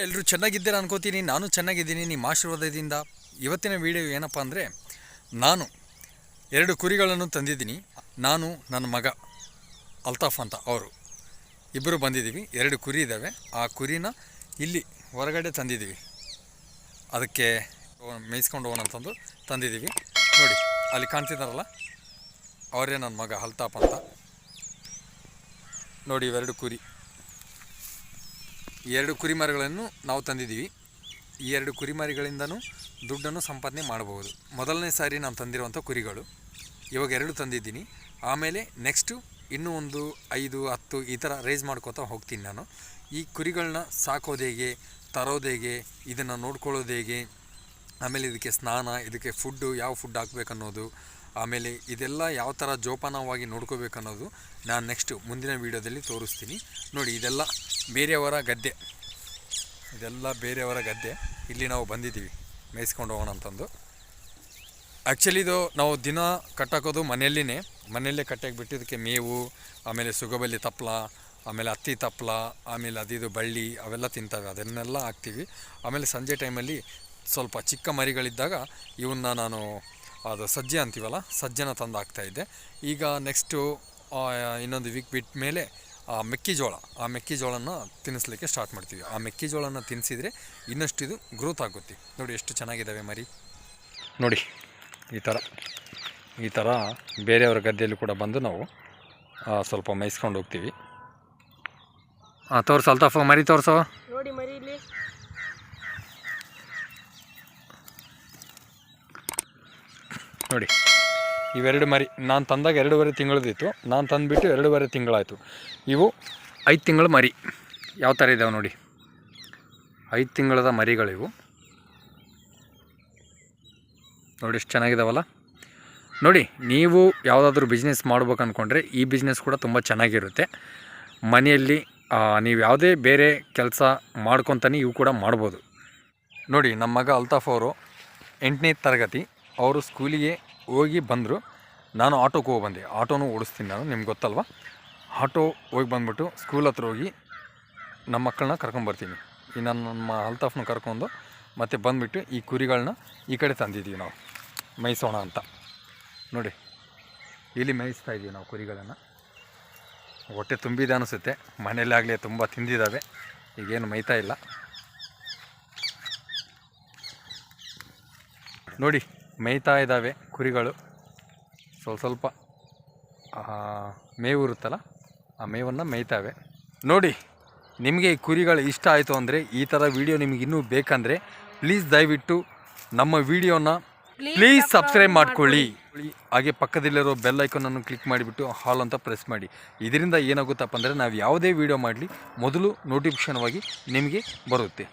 ಎಲ್ಲರೂ ಚೆನ್ನಾಗಿದ್ದೀರಾ ಅನ್ಕೋತೀನಿ, ನಾನು ಚೆನ್ನಾಗಿದ್ದೀನಿ, ನಿಮ್ಮ ಆಶೀರ್ವಾದದಿಂದ. ಇವತ್ತಿನ ವಿಡಿಯೋ ಏನಪ್ಪ ಅಂದರೆ, ನಾನು ಎರಡು ಕುರಿಗಳನ್ನು ತಂದಿದ್ದೀನಿ. ನಾನು, ನನ್ನ ಮಗ ಅಲ್ತಾಫ್ ಅಂತ ಅವರು. ಇಬ್ಬರು ಬಂದಿದ್ದೀವಿ, ಎರಡು ಕುರಿ ಇದ್ದಾವೆ. ಆ ಕುರಿನ ಇಲ್ಲಿ ಹೊರಗಡೆ ತಂದಿದ್ದೀವಿ. ಅದಕ್ಕೆ ಮೇಯಿಸ್ಕೊಂಡು ಹೋಗೋಣ ಅಂತಂದು ತಂದಿದ್ದೀವಿ. ನೋಡಿ, ಅಲ್ಲಿ ಕಾಣ್ತಿದ್ದಾರಲ್ಲ? ಅವರೇ ನನ್ನ ಮಗ ಅಲ್ತಾಫ್ ಅಂತ. ನೋಡಿ, ಇವೆರಡು ಕುರಿ. ಎರಡು ಕುರಿಮರಿಗಳನ್ನು ನಾವು ತಂದಿದ್ದೀವಿ. ಈ ಎರಡು ಕುರಿಮರಿಗಳಿಂದನೂ ದುಡ್ಡನ್ನು ಸಂಪಾದನೆ ಮಾಡಬಹುದು. ಮೊದಲನೇ ಸಾರಿ ನಾನು ತಂದಿರುವಂಥ ಕುರಿಗಳು. ಇವಾಗ ಎರಡು ತಂದಿದ್ದೀನಿ. ಆಮೇಲೆ ನೆಕ್ಸ್ಟು ಇನ್ನೂ ಒಂದು ಐದು, ಹತ್ತು ಈ ಥರ ರೇಸ್ ಮಾಡ್ಕೋತಾ ಹೋಗ್ತೀನಿ ನಾನು. ಈ ಕುರಿಗಳನ್ನ ಸಾಕೋದು ಹೇಗೆ, ತರೋದು ಹೇಗೆ, ಇದನ್ನು ನೋಡ್ಕೊಳ್ಳೋದು ಹೇಗೆ, ಆಮೇಲೆ ಇದಕ್ಕೆ ಸ್ನಾನ, ಇದಕ್ಕೆ ಫುಡ್ಡು ಯಾವ ಫುಡ್ ಹಾಕ್ಬೇಕನ್ನೋದು ಆಮೇಲೆ ಇದೆಲ್ಲ ಯಾವ ಥರ ಜೋಪಾನವಾಗಿ ನೋಡ್ಕೋಬೇಕು ಅನ್ನೋದು ನಾನು ನೆಕ್ಸ್ಟ್ ಮುಂದಿನ ವೀಡಿಯೋದಲ್ಲಿ ತೋರಿಸ್ತೀನಿ. ನೋಡಿ, ಇದೆಲ್ಲ ಬೇರೆಯವರ ಗದ್ದೆ. ಇದೆಲ್ಲ ಬೇರೆಯವರ ಗದ್ದೆ. ಇಲ್ಲಿ ನಾವು ಬಂದಿದ್ದೀವಿ. ಮೇಯಿಸ್ಕೊಂಡು ಹೋಗೋಣ ಅಂತಂದು. ಆ್ಯಕ್ಚುಲಿ ಇದು ನಾವು ದಿನ ಕಟ್ಟಾಕೋದು ಮನೆಯಲ್ಲಿನೇ. ಮನೆಯಲ್ಲೇ ಕಟ್ಟಾಕಿ ಬಿಟ್ಟಿದ್ದಕ್ಕೆ ಮೇವು, ಆಮೇಲೆ ಸುಗಬಲ್ಲಿ ತಪ್ಪಲ ಆಮೇಲೆ ಹತ್ತಿ ತಪ್ಪಲ ಆಮೇಲೆ ಅದಿದು ಬಳ್ಳಿ, ಅವೆಲ್ಲ ತಿಂತವೆ. ಅದನ್ನೆಲ್ಲ ಹಾಕ್ತೀವಿ. ಆಮೇಲೆ ಸಂಜೆ ಟೈಮಲ್ಲಿ ಸ್ವಲ್ಪ ಚಿಕ್ಕ ಮರಿಗಳಿದ್ದಾಗ ಇವನ್ನ ನಾನು ಅದು ಸಜ್ಜೆ ಅಂತೀವಲ್ಲ? ಸಜ್ಜೆನ ತಂದು ಹಾಕ್ತಾಯಿದ್ದೆ ಈಗ ನೆಕ್ಸ್ಟು ಇನ್ನೊಂದು ವೀಕ್ ಬಿಟ್ಟ ಮೇಲೆ ಆ ಮೆಕ್ಕೆಜೋಳ ಆ ಮೆಕ್ಕೆಜೋಳನ ತಿನ್ನಿಸ್ಲಿಕ್ಕೆ ಸ್ಟಾರ್ಟ್ ಮಾಡ್ತೀವಿ. ಆ ಮೆಕ್ಕೆಜೋಳನ ತಿನ್ನಿಸಿದರೆ ಇನ್ನಷ್ಟು ಇದು ಗ್ರೋತ್ ಆಗುತ್ತೆ. ನೋಡಿ ಎಷ್ಟು ಚೆನ್ನಾಗಿದ್ದಾವೆ ಮರಿ. ನೋಡಿ ಈ ಥರ ಈ ಥರ ಬೇರೆಯವ್ರ ಗದ್ದೆಯಲ್ಲಿ ಕೂಡ ಬಂದು ನಾವು ಸ್ವಲ್ಪ ಮೇಯಿಸ್ಕೊಂಡು ಹೋಗ್ತೀವಿ. ಹಾಂ ತೋರ್ಸು ಅಲ್ತಾಫ ಮರಿ ತೋರಿಸೋ. ನೋಡಿ ಮರಿ ಇಲ್ಲಿ. ನೋಡಿ, ಇವೆರಡು ಮರಿ, ನಾನು ತಂದಾಗ ಎರಡೂವರೆ ತಿಂಗಳದಿತ್ತು, ನಾನು ತಂದುಬಿಟ್ಟು ಎರಡೂವರೆ ತಿಂಗಳಾಯಿತು. ಇವು ಐದು ತಿಂಗಳ ಮರಿ. ಯಾವ ಥರ ಇದ್ದಾವೆ ನೋಡಿ. ಐದು ತಿಂಗಳದ ಮರಿಗಳಿವು. ನೋಡಿ, ಎಷ್ಟು ಚೆನ್ನಾಗಿದ್ದಾವಲ್ಲ ನೋಡಿ, ನೀವು ಯಾವುದಾದ್ರೂ ಬಿಸ್ನೆಸ್ ಮಾಡ್ಬೇಕು ಅಂದ್ಕೊಂಡ್ರೆ ಈ ಬಿಸ್ನೆಸ್ ಕೂಡ ತುಂಬ ಚೆನ್ನಾಗಿರುತ್ತೆ. ಮನೆಯಲ್ಲಿ ನೀವು ಯಾವುದೇ ಬೇರೆ ಕೆಲಸ ಮಾಡ್ಕೊತಾನೆ ಇವು ಕೂಡ ಮಾಡ್ಬೋದು. ನೋಡಿ ನಮ್ಮ ಮಗ ಅಲ್ತಾಫ್ ಅವರು ಎಂಟನೇ ತರಗತಿ ಅವರು ಸ್ಕೂಲಿಗೆ ಹೋಗಿ ಬಂದರು. ನಾನು ಆಟೋಗೆ ಹೋಗಿ ಬಂದೆ. ಆಟೋನೂ ಓಡಿಸ್ತೀನಿ ನಾನು, ನಿಮ್ಗೆ ಗೊತ್ತಲ್ವ? ಆಟೋ ಹೋಗಿ ಬಂದ್ಬಿಟ್ಟು ಸ್ಕೂಲ್ ಹತ್ರ ಹೋಗಿ ನಮ್ಮ ಮಕ್ಕಳನ್ನ ಕರ್ಕೊಂಬರ್ತೀನಿ ಈ ನಾನು ನಮ್ಮ ಅಲ್ತಾಫ್ನ ಕರ್ಕೊಂಡು ಮತ್ತೆ ಬಂದುಬಿಟ್ಟು ಈ ಕುರಿಗಳನ್ನ ಈ ಕಡೆ ತಂದಿದ್ದೀವಿ ನಾವು ಮೇಯಿಸೋಣ ಅಂತ. ನೋಡಿ, ಇಲ್ಲಿ ಮೇಯಿಸ್ತಾ ಇದ್ದೀವಿ ನಾವು ಕುರಿಗಳನ್ನು. ಹೊಟ್ಟೆ ತುಂಬಿದೆ ಅನಿಸುತ್ತೆ. ಮನೆಯಲ್ಲಾಗಲಿ ತುಂಬ ತಿಂದಿದ್ದಾವೆ. ಈಗೇನು ಮೇಯ್ತಾ ಇಲ್ಲ. ನೋಡಿ ಮೇಯ್ತಾ ಇದ್ದಾವೆ ಕುರಿಗಳು. ಸ್ವಲ್ಪ ಸ್ವಲ್ಪ ಮೇವು ಇರುತ್ತಲ್ಲ ಆ ಮೇವನ್ನು ಮೇಯ್ತಾವೆ. ನೋಡಿ ನಿಮಗೆ ಈ ಕುರಿಗಳು ಇಷ್ಟ ಆಯಿತು ಅಂದರೆ ಈ ಥರ ವಿಡಿಯೋ ನಿಮಗೆ ಇನ್ನೂ ಬೇಕಂದರೆ ಪ್ಲೀಸ್ ದಯವಿಟ್ಟು ನಮ್ಮ ವಿಡಿಯೋನ ಪ್ಲೀಸ್ ಸಬ್ಸ್ಕ್ರೈಬ್ ಮಾಡ್ಕೊಳ್ಳಿ. ಹಾಗೆ ಪಕ್ಕದಲ್ಲಿರೋ ಬೆಲ್ ಐಕನನ್ನು ಕ್ಲಿಕ್ ಮಾಡಿಬಿಟ್ಟು ಹಾಲ್ ಅಂತ ಪ್ರೆಸ್ ಮಾಡಿ. ಇದರಿಂದ ಏನಾಗುತ್ತಪ್ಪ ಅಂದರೆ ನಾವು ಯಾವುದೇ ವಿಡಿಯೋ ಮಾಡಲಿ ಮೊದಲು ನೋಟಿಫಿಕೇಷನ್ವಾಗಿ ನಿಮಗೆ ಬರುತ್ತೆ.